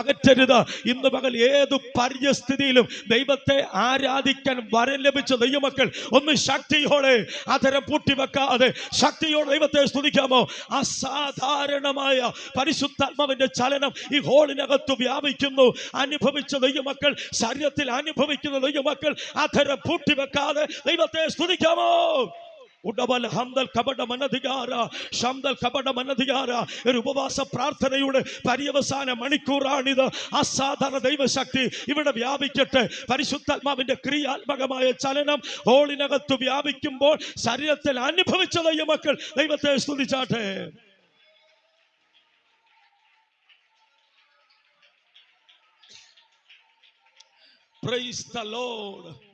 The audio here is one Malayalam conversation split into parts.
അകറ്റരുത്. ഇന്ന് പകൽ ഏത് പരിസ്ഥിതിയിലും ദൈവത്തെ ആരാധിക്കാൻ വരം ലഭിച്ച ദൈവമക്കൾ ഒന്ന് ശക്തിയോടെ അതരം പൂട്ടിവെക്കാതെ ശക്തിയോടെ ദൈവത്തെ സ്തുതിക്കാമോ? അസാധാരണമായ പരിശുദ്ധാത്മാവിന്റെ ചലനം ഈ ഹോളിനകത്ത് വ്യാപിക്കുന്നു. അനുഭവിച്ച ദൈവമക്കൾ ശരീരത്തിൽ അനുഭവിക്കുന്ന ദൈവമക്കൾ അതരം പൂട്ടിവെക്കാതെ ദൈവത്തെ സ്തുതിക്കാമോ? ഉടവൽ ഹന്തൽ കപട മനധികാര ശന്തൽ കപട മനധികാര. ഒരു ഉപവാസ പ്രാർത്ഥനയുടെ പര്യവസാന മണിക്കൂറാണിത്. അസാധാരണ ദൈവശക്തി ഇവിടെ വ്യാപിക്കട്ടെ. പരിശുദ്ധാത്മാവിന്റെ ക്രിയാത്മകമായ ചലനം ഹോളിനകത്ത് വ്യാപിക്കുമ്പോൾ ശരീരത്തിൽ അനുഭവിച്ച ദൈവമക്കൾ ദൈവത്തെ സ്തുതിച്ചാട്ടെ. Praise the Lord.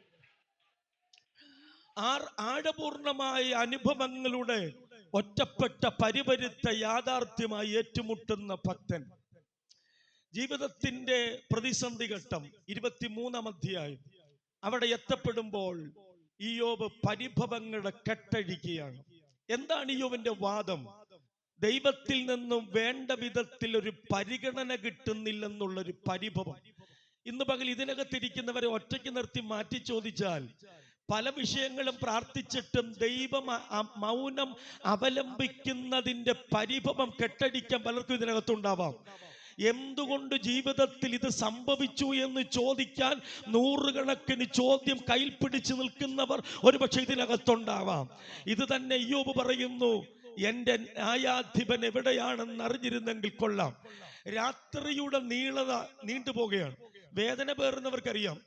ആഴപൂർണമായ അനുഭവങ്ങളുടെ ഒറ്റപ്പെട്ട പരിപരുത്ത യാഥാർത്ഥ്യമായി ഏറ്റുമുട്ടുന്ന ഭക്തൻ. ജീവിതത്തിന്റെ പ്രതിസന്ധി ഘട്ടം ഇരുപത്തിമൂന്നാം അധ്യായം. അവിടെ എത്തപ്പെടുമ്പോൾ ഇയോബ് പരിഭവങ്ങളുടെ കെട്ടഴിക്കുകയാണ്. എന്താണ് ഇയോവിന്റെ വാദം? ദൈവത്തിൽ നിന്നും വേണ്ട വിധത്തിൽ ഒരു പരിഗണന കിട്ടുന്നില്ലെന്നുള്ളൊരു പരിഭവം. ഇന്ന് പകൽ ഇതിനകത്തിരിക്കുന്നവരെ ഒറ്റയ്ക്ക് നിർത്തി മാറ്റി ചോദിച്ചാൽ പല വിഷയങ്ങളും പ്രാർത്ഥിച്ചിട്ടും ദൈവം മൗനം അവലംബിക്കുന്നതിന്റെ പരിഭവം കെട്ടടിക്കാൻ പലർക്കും ഇതിനകത്തുണ്ടാവാം. എന്തുകൊണ്ട് ജീവിതത്തിൽ ഇത് സംഭവിച്ചു എന്ന് ചോദിക്കാൻ നൂറുകണക്കിന് ചോദ്യം കയ്യിൽ പിടിച്ചു നിൽക്കുന്നവർ ഒരുപക്ഷെ ഇതിനകത്തുണ്ടാവാം. ഇത് തന്നെ അയ്യോബ് പറയുന്നു എന്റെ ന്യായാധിപൻ എവിടെയാണെന്ന് അറിഞ്ഞിരുന്നെങ്കിൽ കൊള്ളാം. രാത്രിയുടെ നീളത നീണ്ടുപോകുകയാണ് വേദന പേറുന്നവർക്കറിയാം.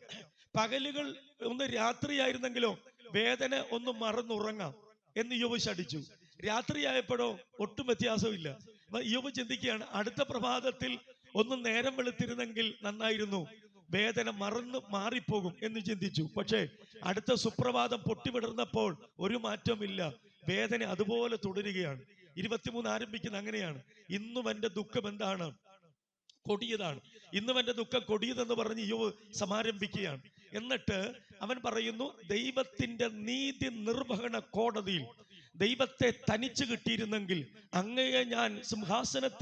പകലുകൾ ഒന്ന് രാത്രിയായിരുന്നെങ്കിലോ വേദന ഒന്ന് മറന്നുറങ്ങാം എന്ന് യുവ ശടിച്ചു രാത്രിയായപ്പോഴോ ഒട്ടും വ്യത്യാസമില്ല യുവ ചിന്തിക്കുകയാണ് അടുത്ത പ്രഭാതത്തിൽ ഒന്ന് നേരം വെളുത്തിരുന്നെങ്കിൽ നന്നായിരുന്നു വേദന മറന്ന് മാറിപ്പോകും എന്ന് ചിന്തിച്ചു. പക്ഷേ അടുത്ത സുപ്രഭാതം പൊട്ടിവിടർന്നപ്പോൾ ഒരു മാറ്റമില്ല വേദന അതുപോലെ തുടരുകയാണ്. ഇരുപത്തിമൂന്ന് ആരംഭിക്കുന്ന അങ്ങനെയാണ്. ഇന്നും എന്റെ ദുഃഖം എന്താണ്? കൊടിയതാണ്. ഇന്നും എന്റെ ദുഃഖം കൊടിയതെന്ന് പറഞ്ഞ് യുവ സമാരംഭിക്കുകയാണ്. എന്നിട്ട് അവൻ പറയുന്നു ദൈവത്തിന്റെ നീതി നിർവഹണ കോടതിയിൽ ദൈവത്തെ തനിച്ചു കിട്ടിയിരുന്നെങ്കിൽ അങ്ങയെ ഞാൻ സിംഹാസനത്തിൽ